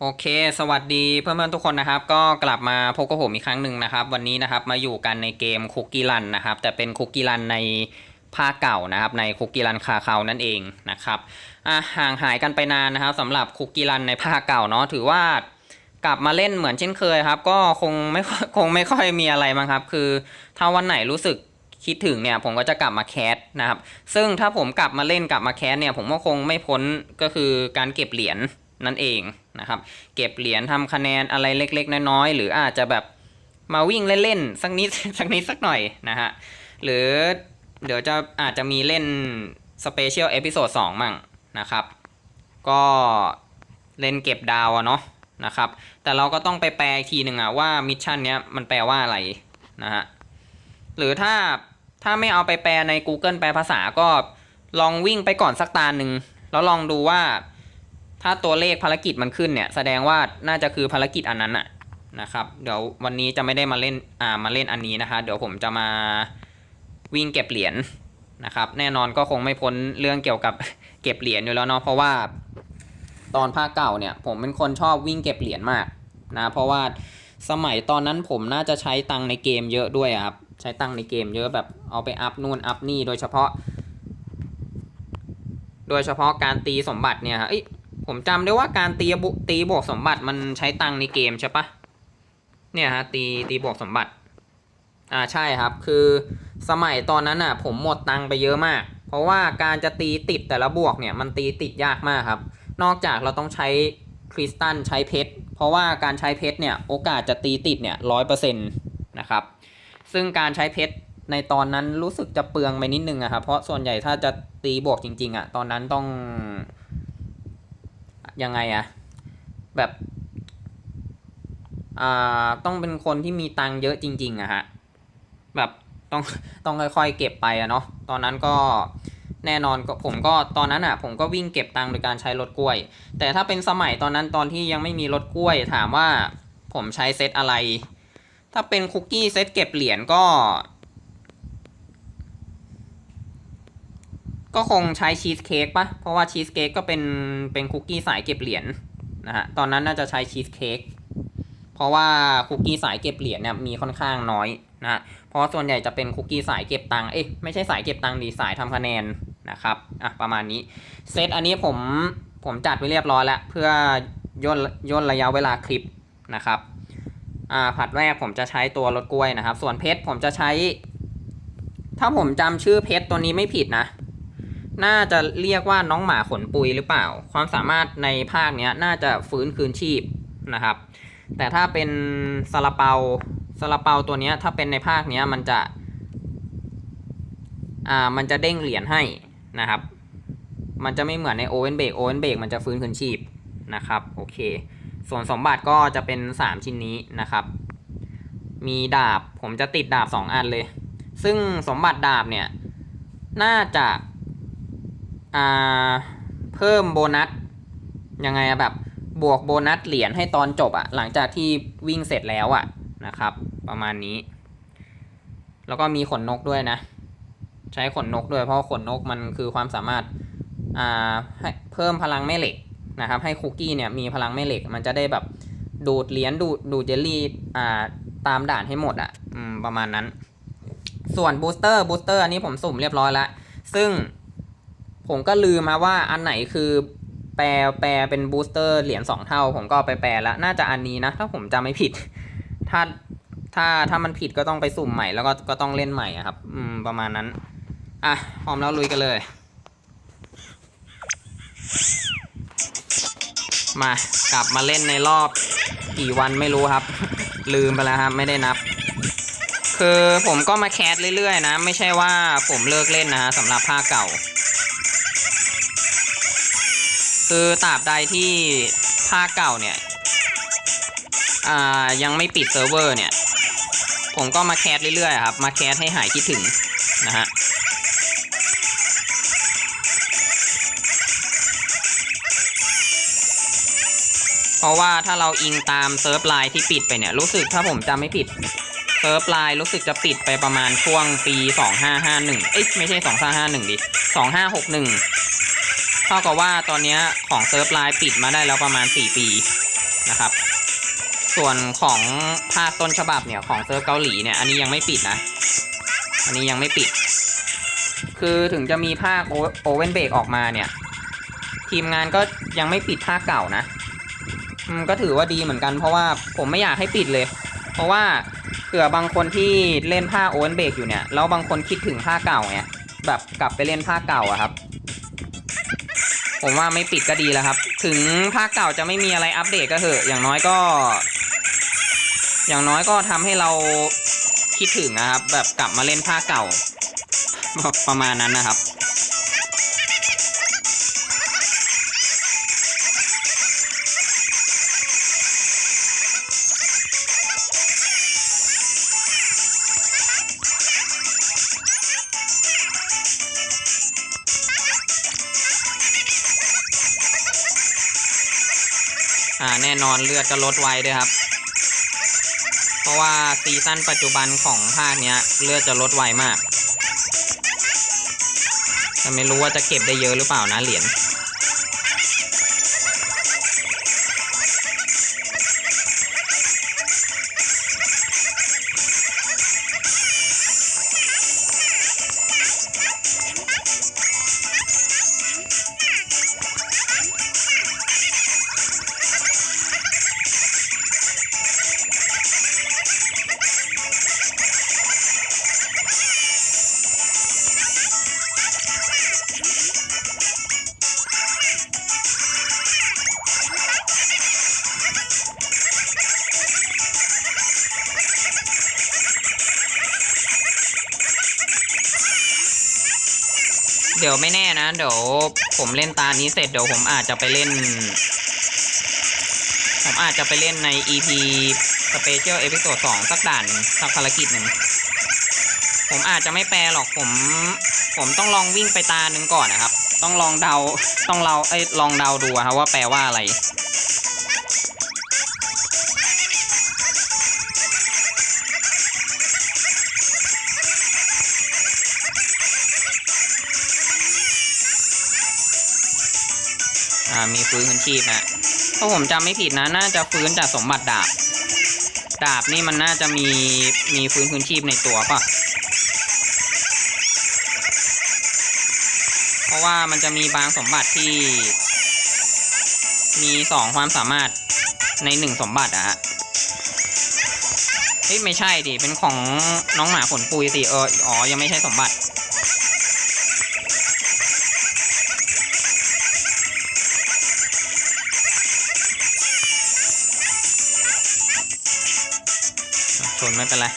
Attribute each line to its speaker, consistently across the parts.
Speaker 1: โอเค สวัสดีเพื่อนๆทุกคนนะครับ ก็กลับมาพบกับผมอีกครั้งหนึ่งนะครับ วันนี้นะครับมาอยู่กันในเกมคุกกี้รันนะครับ แต่เป็นคุกกี้รันในภาคเก่านะครับ ในคุกกี้รันคาเขานั่นเองนะครับอะห่างหายกันไปนานนะครับสำหรับคุกกี้รันในภาคเก่าเนาะถือว่ากลับมาเล่นเหมือนเช่นเคยครับ ก็คงไม่ค่อยคงไม่ค่อยมีอะไรมั้งครับ คือถ้าวันไหนรู้สึกคิดถึงเนี่ยผมก็จะกลับมาแคสนะครับ ซึ่งถ้าผมกลับมาเล่นกลับมาแคสเนี่ยผมก็คงไม่พ้นก็คือการเก็บเหรียญ นั่นเองนะครับ เก็บเหรียญทำคะแนนอะไรเล็ก ๆ น้อยๆหรืออาจจะแบบมาวิ่งเล่นๆสักนิดสักนิดสักหน่อยนะฮะหรือเดี๋ยวจะอาจจะมีเล่นสเปเชียลเอพิโซดสองมั่งนะครับ ก็เล่นเก็บดาวอะเนาะนะครับ แต่เราก็ต้องไปแปลทีหนึ่งอะว่ามิชชั่นเนี้ยมันแปลว่าอะไรนะฮะหรือถ้าถ้าไม่เอาไปแปลใน Google แปลภาษาก็ลองวิ่งไปก่อนสักตาหนึ่งแล้วลองดูว่า ถ้าตัวเลขภารกิจมันขึ้นเนี่ย แสดงว่าน่าจะคือภารกิจอันนั้นอะนะครับ เดี๋ยววันนี้จะไม่ได้มาเล่นอ่ามาเล่นอันนี้นะคะ เดี๋ยวผมจะมาวิ่งเก็บเหรียญนะครับ แน่นอนก็คงไม่พ้นเรื่องเกี่ยวกับเก็บเหรียญอยู่แล้วเนาะเพราะว่า ตอนภาคเก่าเนี่ย ผมเป็นคนชอบวิ่งเก็บเหรียญมากนะเพราะว่าสมัยตอนนั้นผมน่าจะใช้ตังในเกมเยอะด้วยครับใช้ตังในเกมเยอะแบบเอาไปอัพนู่นอัพนี่โดยเฉพาะ โดยเฉพาะการตีสมบัติเนี่ยฮะเอ้ย ผมจำได้ว่าการตีบตีบวกสมบัติมันใช้ตังในเกมใช่ปะเนี่ยฮะตีตีบวกสมบัติ อ่าใช่ครับ คือสมัยตอนนั้นอะ ผมหมดตังไปเยอะมาก เพราะว่าการจะตีติดแต่ละบวกเนี่ยมันตีติดยากมากครับ นอกจากเราต้องใช้คริสตัลใช้เพชรเพราะว่าการใช้เพชรเนี่ยโอกาสจะตีติดเนี่ยร้อยเปอร์เซ็นต์นะครับ ซึ่งการใช้เพชรในตอนนั้นรู้สึกจะเปลืองไปนิดนึงอะครับเพราะส่วนใหญ่ถ้าจะตีบวกจริงๆอะตอนนั้นต้อง ยังไงอะแบบอ่าต้องเป็นคนที่มีตังค์เยอะจริง ๆอะฮะแบบต้องต้องค่อยๆเก็บไปอะเนาะตอนนั้นก็แน่นอนก็ผมก็ตอนนั้นอะผมก็วิ่งเก็บตังค์โดยการใช้รถกล้วย แต่ถ้าเป็นสมัยตอนนั้นตอนที่ยังไม่มีรถกล้วย ถามว่าผมใช้เซตอะไร ถ้าเป็นคุกกี้เซตเก็บเหรียญก็ ก็คงใช้ชีสเค้กปะเพราะว่าชีสเค้กก็เป็นเป็นคุกกี้สายเก็บเหรียญนะฮะตอนนั้นน่าจะใช้ชีสเค้กเพราะว่าคุกกี้สายเก็บเหรียญเนี่ยมีค่อนข้างน้อยนะฮะเพราะส่วนใหญ่จะเป็นคุกกี้สายเก็บตังค์เอ๊ะไม่ใช่สายเก็บตังค์ดีสายทำคะแนนนะครับอะประมาณนี้เซตอันนี้ผมผมจัดไว้เรียบร้อยแล้วเพื่อย่นย่นระยะเวลาคลิปนะครับอ่าผัดแรกผมจะใช้ตัวรถกล้วยนะครับ ส่วนเพชรผมจะใช้ ถ้าผมจำชื่อเพชรตัวนี้ไม่ผิดนะ น่าจะเรียกว่าน้องหมาขนปุยหรือเปล่า ความสามารถในภาคเนี้ยน่าจะฟื้นคืนชีพนะครับ แต่ถ้าเป็นซาลาเปาซาลาเปาตัวเนี้ยถ้าเป็นในภาคเนี้ยมันจะ อ่า มันจะเด้งเหรียญให้นะครับ มันจะไม่เหมือนในโอเวนเบกโอเวนเบกมันจะฟื้นคืนชีพนะครับ โอเค ส่วนสมบัติก็จะเป็น 3 ชิ้นนี้นะครับ มีดาบ ผมจะติดดาบ 2 อันเลย ซึ่งสมบัติดาบเนี่ย น่าจะ อ่าเพิ่มโบนัสยังไงอะแบบบวกโบนัสเหรียญให้ตอนจบอะหลังจากที่วิ่งเสร็จแล้วอะนะครับ ประมาณนี้ แล้วก็มีขนนกด้วยนะ ใช้ขนนกด้วยเพราะขนนกมันคือความสามารถอ่าให้เพิ่มพลังแม่เหล็กนะครับ ให้คุกกี้เนี่ยมีพลังแม่เหล็ก มันจะได้แบบดูดเหรียญดูดดูดเจลลี่อ่าตามด่านให้หมดอะอืมประมาณนั้น ส่วนบูสเตอร์บูสเตอร์อันนี้ผมสุ่มเรียบร้อยแล้วซึ่ง ผมก็ลืมมาว่าอันไหนคือแปลแปลเป็นบูสเตอร์เหรียญสองเท่า ผมก็ไปแปลแล้วน่าจะอันนี้นะ ถ้าผมจำไม่ผิด ถ้าถ้าถ้ามันผิดก็ต้องไปสุ่มใหม่แล้วก็ก็ต้องเล่นใหม่ครับ อืมประมาณนั้น อะพร้อมแล้วลุยกันเลย มากลับมาเล่นในรอบกี่วันไม่รู้ครับ ลืมไปแล้วครับ ไม่ได้นับ คือผมก็มาแคสเรื่อยๆนะ ไม่ใช่ว่าผมเลิกเล่นนะฮะสำหรับภาคเก่า คือตราบใดที่ภาคเก่าเนี่ยอ่ายังไม่ปิดเซิร์ฟเวอร์เนี่ย ผมก็มาแคสเรื่อยๆครับ มาแคสให้หายคิดถึงนะฮะเพราะว่าถ้าเราอิงตามเซิร์ฟไลน์ที่ปิดไปเนี่ย รู้สึกถ้าผมจำไม่ผิดเซิร์ฟไลน์รู้สึกจะปิดไปประมาณช่วงปี 2551 เอ้ยไม่ใช่ 2551 ดิ 2561 เท่ากับว่าตอนนี้ของเซิร์ฟไลน์ปิดมาได้แล้วประมาณ 4 ปีนะครับ ส่วนของภาคต้นฉบับเนี่ยของเซิร์ฟเกาหลีเนี่ยอันนี้ยังไม่ปิดนะ อันนี้ยังไม่ปิด คือถึงจะมีภาคโอเวนเบรกออกมาเนี่ย ทีมงานก็ยังไม่ปิดภาคเก่านะก็ถือว่าดีเหมือนกันเพราะว่าผมไม่อยากให้ปิดเลย เพราะว่าเผื่อบางคนที่เล่นภาคโอเวนเบรกอยู่เนี่ยแล้วบางคนคิดถึงภาคเก่าเนี่ยแบบกลับไปเล่นภาคเก่าอะครับ ผมว่าไม่ปิดก็ดีแล้วครับ ถึงภาคเก่าจะไม่มีอะไรอัปเดตก็เถอะ อย่างน้อยก็ อย่างน้อยก็ทำให้เราคิดถึงนะครับ แบบกลับมาเล่นภาคเก่า ประมาณนั้นนะครับ อ่าแน่นอนเลือดก็ลดไวด้วยครับ เพราะว่าซีซั่นปัจจุบันของภาคเนี้ยเลือดจะลดไวมากแต่ไม่รู้ว่าจะเก็บได้เยอะหรือเปล่านะเหรียญ ยวไม่แน่นะ เดี๋ยวผมเล่นตานี้เสร็จเดี๋ยวผมอาจจะไปเล่น ผมอาจจะไปเล่นใน EP Special Episode 2สักด่านสักภารกิจหนึ่งผมอาจจะไม่แปลหรอกผม ผมต้องลองวิ่งไปตาหนึ่งก่อนนะครับ ต้องลองเดาต้องเราเอ้ยลองเดาดูอะครับว่าแปลว่าอะไร มีฟื้นคืนชีพนะถ้าผมจำไม่ผิดนะ น่าจะฟื้นจากสมบัติดาบ ดาบนี่มันน่าจะมีมีฟื้นคืนชีพในตัวป่ะ เพราะว่ามันจะมีบางสมบัติที่ มีสองความสามารถในหนึ่งสมบัติอะฮะเฮ้ยไม่ใช่ดิ เป็นของน้องหมาขนปุยสิ เออ อ๋อ ยังไม่ใช่สมบัติ เป็นไร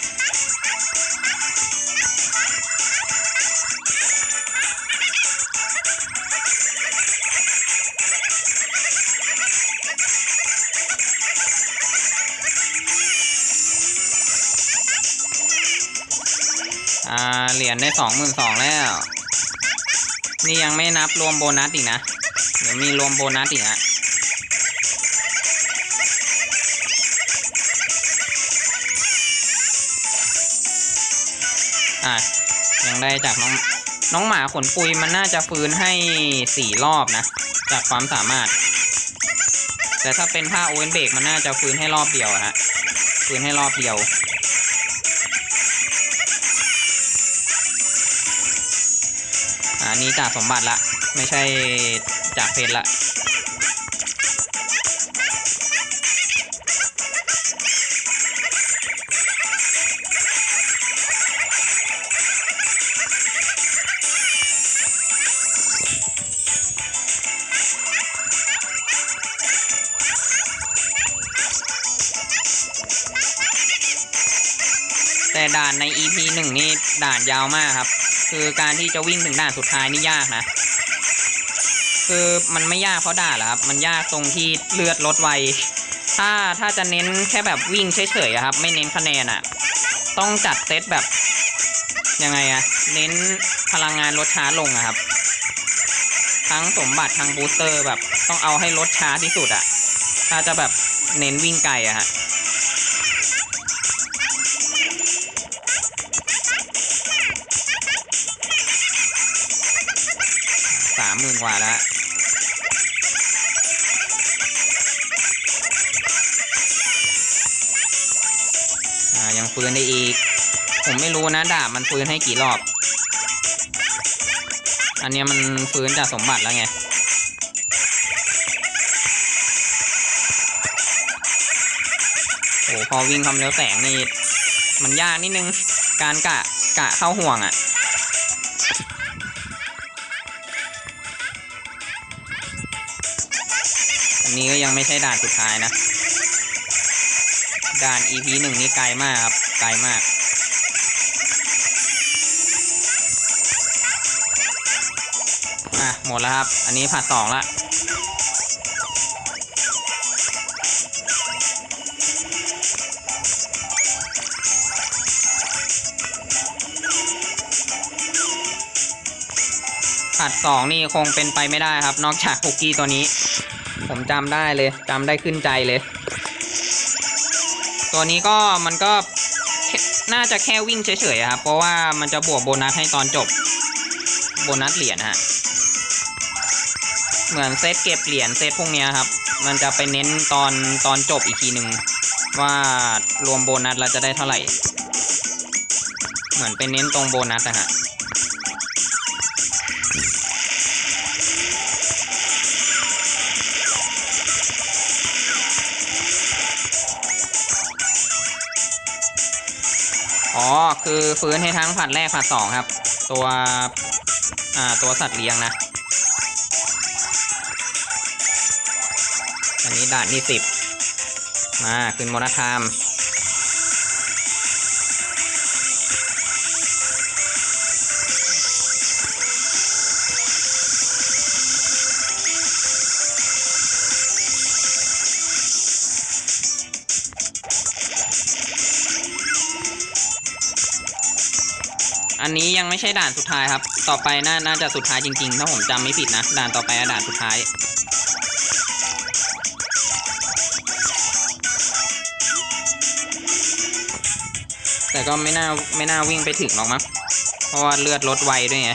Speaker 1: อ่าเหรียญได้สองหมื่นสองแล้ว นี่ยังไม่นับรวมโบนัสอีกนะ เดี๋ยวมีรวมโบนัสอีกนะ อะยังได้จากน้องน้องหมาขนปุยมันน่าจะฟื้นให้สี่รอบนะ จากความสามารถ แต่ถ้าเป็นผ้าโอเวนเบรกมันน่าจะฟื้นให้รอบเดียวฮะฟื้นให้รอบเดียวอ่านี่จากสมบัติละ ไม่ใช่จากเพชรละ ด่านใน EP หนึ่งนี่ด่านยาวมากครับ คือการที่จะวิ่งถึงด่านสุดท้ายนี่ยากนะ คือมันไม่ยากเพราะด่านหรอกครับ มันยากตรงที่เลือดลดไว ถ้าถ้าจะเน้นแค่แบบวิ่งเฉยๆครับ ไม่เน้นคะแนนอะ ต้องจัดเซตแบบยังไงอะเน้นพลังงานลดช้าลงอะครับ ทั้งสมบัติทั้งบูสเตอร์แบบต้องเอาให้ลดช้าที่สุดอะถ้าจะแบบเน้นวิ่งไกลอะฮะ หมื่นกว่าแล้วยังฟื้นได้อีก ผมไม่รู้นะดาบมันฟื้นให้กี่รอบ อันนี้มันฟื้นจากสมบัติแล้วไงโอ้พอวิ่งคำามเร็วแสงนี่ มันยากนิดนึง การกะกะเข้าห่วงอะ่ะ นี้ก็ยังไม่ใช่ด่านสุดท้ายนะ ด่าน EP หนึ่งนี่ไกลมากครับ ไกลมาก อะ หมดแล้วครับ อันนี้ผัดสองละผัดสองนี่คงเป็นไปไม่ได้ครับ นอกจากคุกกี้ตัวนี้ ผมจำได้เลยจำได้ขึ้นใจเลย ตัวนี้ก็มันก็น่าจะแค่วิ่งเฉยๆครับ เพราะว่ามันจะบวกโบนัสให้ตอนจบ โบนัสเหรียญฮะ เหมือนเซตเก็บเหรียญเซตพวกเนี้ยครับ มันจะไปเน้นตอนตอนจบอีกทีหนึ่งว่ารวมโบนัสแล้วจะได้เท่าไหร่ เหมือนไปเน้นตรงโบนัสนะฮะ คือฟื้นให้ทั้งผัดแรกผัดสองครับ ตัวอ่าตัวสัตว์เลี้ยงนะ อันนี้ด่านที่สิบมาขึ้นมรธรรม อันนี้ยังไม่ใช่ด่านสุดท้ายครับ ต่อไปน่าน่าจะสุดท้ายจริงๆ ถ้าผมจำไม่ผิดนะ ด่านต่อไปอด่านสุดท้าย แต่ก็ไม่น่าไม่น่าวิ่งไปถึงหรอกมั้ง เพราะว่าเลือดลดไวด้วยไง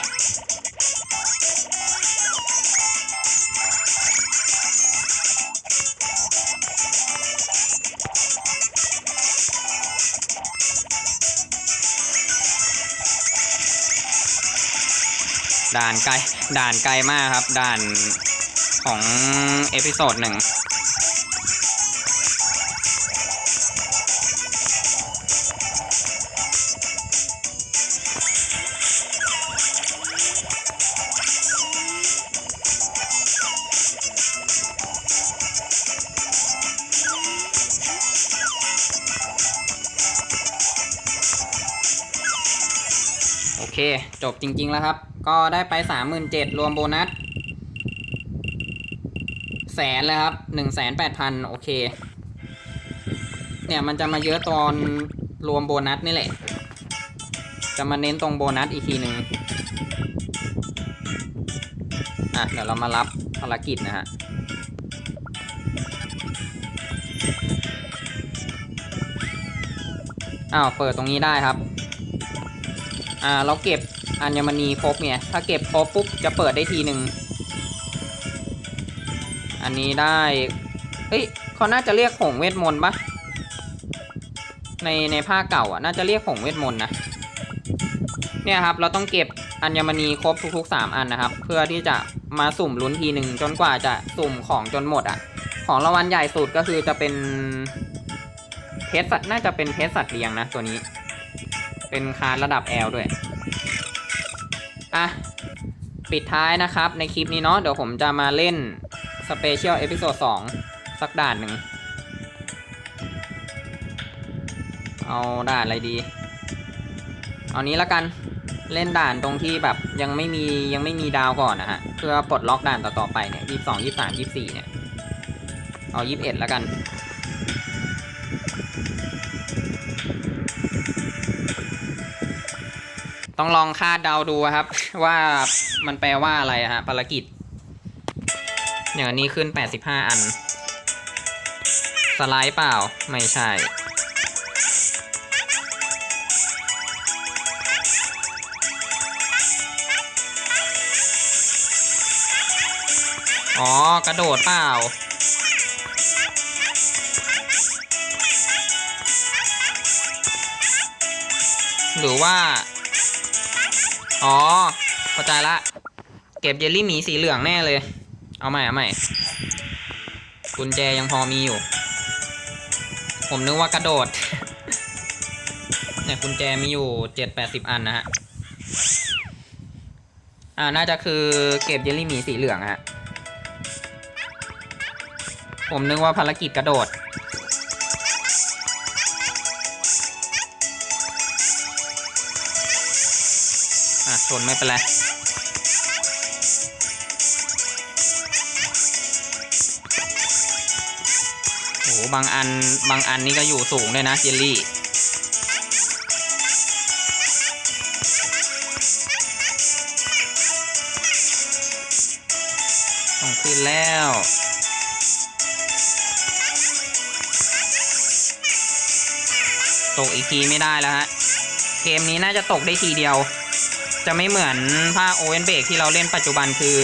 Speaker 1: ด่านไกล ด่านไกลมากครับ ด่านของเอพิโซดหนึ่งโอเค จบจริง ๆ แล้วครับ ก็ได้ไปสามหมื่นเจ็ดรวมโบนัสแสนเลยครับหนึ่งแสนแปดพันโอเค เนี่ยมันจะมาเยอะตอนรวมโบนัสนี่แหละ จะมาเน้นตรงโบนัสอีกทีหนึ่งอะเดี๋ยวเรามารับภารกิจนะฮะอ้าวเปิดตรงนี้ได้ครับ อ่าเราเก็บ อัญมณีครบเนี่ยถ้าเก็บครบปุ๊บจะเปิดได้ทีหนึ่งอันนี้ได้เฮ้ยเขาน่าจะเรียกผงเวทมนต์ปะในในภาคเก่าอะน่าจะเรียกผงเวทมนต์นะเนี่ยครับเราต้องเก็บอัญมณีครบทุกๆ 3 อันนะครับ เพื่อที่จะมาสุ่มลุ้นทีหนึ่งจนกว่าจะสุ่มของจนหมดอะ ของรางวัลใหญ่สุดก็คือจะเป็นเพชรสัตว์น่าจะเป็นเพชรสัตว์เลี้ยงนะตัวนี้ เป็นคาร์ดระดับ L ด้วย อะ ปิดท้ายนะครับ ในคลิปนี้เนาะเดี๋ยวผมจะมาเล่นสเปเชียลเอพิโซด2สักด่านหนึ่ง เอาด่านอะไรดี เอานี้ละกันเล่นด่านตรงที่แบบยังไม่มียังไม่มีดาวก่อนนะฮะ เพื่อปลดล็อกด่านต่อๆไปเนี่ยยี่สิบสองยี่สามยี่สี่เนี่ย เอายี่สิบเอ็ดละกัน ต้องลองคาดเดาดูครับ ว่ามันแปลว่าอะไรฮะภารกิจ อย่างนี้ขึ้น 85 อัน สไลด์เปล่าไม่ใช่ อ๋อ กระโดดเปล่าหรือว่า อ๋อเข้าใจละ เก็บเยลลี่หมีสีเหลืองแน่เลย เอาใหม่เอาใหม่กุญแจยังพอมีอยู่ ผมนึกว่ากระโดด เนี่ยกุญแจมีอยู่เจ็ดแปดสิบอันนะฮะ อ่าน่าจะคือเก็บเยลลี่หมีสีเหลืองฮะ ผมนึกว่าภารกิจกระโดด อะชนไม่เป็นไรโอ้โหบางอันบางอันนี่ก็อยู่สูงด้วยนะเจลลี่ต้องขึ้นแล้วตกอีกทีไม่ได้แล้วฮะ เกมนี้น่าจะตกได้ทีเดียว จะไม่เหมือนภาคโอเวนเบรกที่เราเล่นปัจจุบันคือ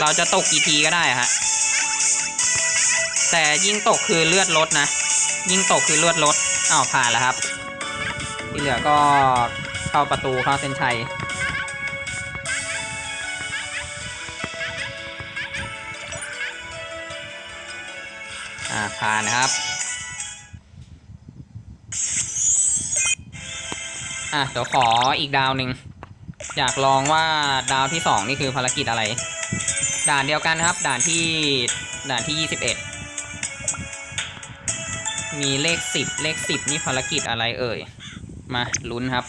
Speaker 1: เราจะตกกี่ทีก็ได้ฮะแต่ยิ่งตกคือเลือดลดนะ ยิ่งตกคือเลือดลดอ้าวผ่านแล้วครับ ที่เหลือก็เข้าประตูเข้าเส้นชัยอ่าผ่านนะครับอะเดี๋ยวขออีกดาวหนึ่ง อยากลองว่าดาวที่สองนี่คือภารกิจอะไร ด่านเดียวกันนะครับ ด่านที่ด่านที่ยี่สิบเอ็ดมีเลขสิบเลขสิบนี่ภารกิจอะไรเอ่ย มาลุ้นครับ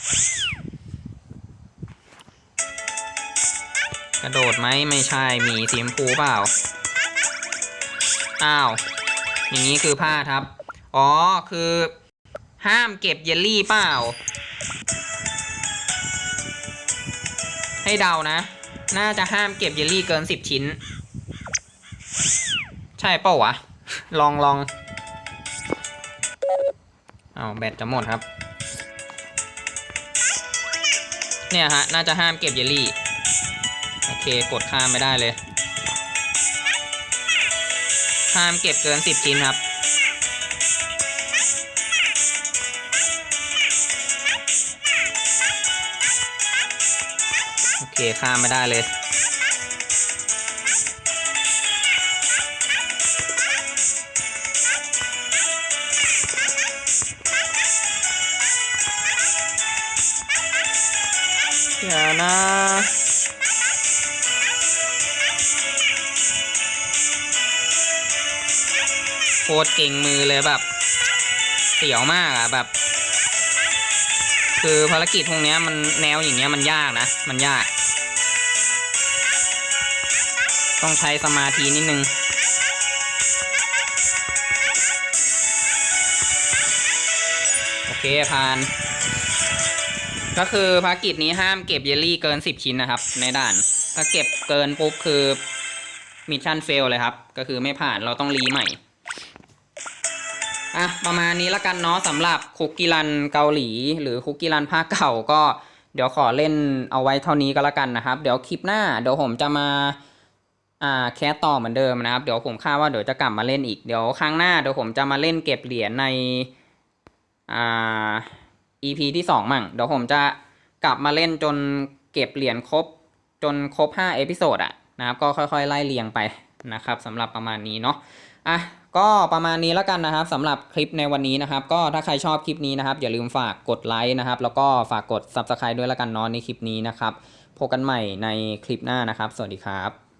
Speaker 1: กระโดดไหมไม่ใช่มีสีชมพูเปล่า อ้าว อย่างนี้คือพลาดครับ อ๋อคือห้ามเก็บเยลลี่เปล่า ให้เดานะ น่าจะห้ามเก็บเยลลี่เกินสิบชิ้น ใช่เป่าวะ ลองลองเอาแบตจะหมดครับ เนี่ยฮะ น่าจะห้ามเก็บเยลลี่ โอเค กดข้ามไม่ได้เลย ห้ามเก็บเกินสิบชิ้นครับ เคข้ามไม่ได้เลย อย่านะโคตรเก่งมือเลยแบบ เสียวมากอะแบบคือภารกิจพวกเนี้ยมันแนวอย่างเงี้ยมันยากนะ มันยาก ต้องใช้สมาธินิดนึงโอเคผ่าน ก็คือภารกิจนี้ห้ามเก็บเยลลี่เกิน 10 ชิ้นนะครับ ในด่าน ถ้าเก็บเกินปุ๊บคือมิชชั่นเฟลเลยครับ ก็คือไม่ผ่านเราต้องรีใหม่อะประมาณนี้ละกันเนาะสำหรับคุกกี้รันเกาหลี หรือคุกกี้รันภาคเก่าก็เดี๋ยวขอเล่นเอาไว้เท่านี้ก็แล้วกันนะครับ เดี๋ยวคลิปหน้าเดี๋ยวผมจะมา อ่าแคสต่อเหมือนเดิมนะครับเดี๋ยวผมคาดว่าเดี๋ยวจะกลับมาเล่นอีกเดี๋ยวครั้งหน้าเดี๋ยวผมจะมาเล่นเก็บเหรียญในอ่า EP ที่สองมั่งเดี๋ยวผมจะกลับมาเล่นจนเก็บเหรียญครบจนครบ5เอพิโซดอะนะครับก็ค่อยๆ ไล่เรียงไปนะครับสำหรับประมาณนี้เนาะอะก็ประมาณนี้แล้วกันนะครับสำหรับคลิปในวันนี้นะครับ ก็ถ้าใครชอบคลิปนี้นะครับ อย่าลืมฝากกดไลค์นะครับ แล้วก็ฝากกด Subscribe ด้วยแล้วกันเนาะในคลิปนี้นะครับพบกันใหม่ในคลิปหน้านะครับ สวัสดีครับ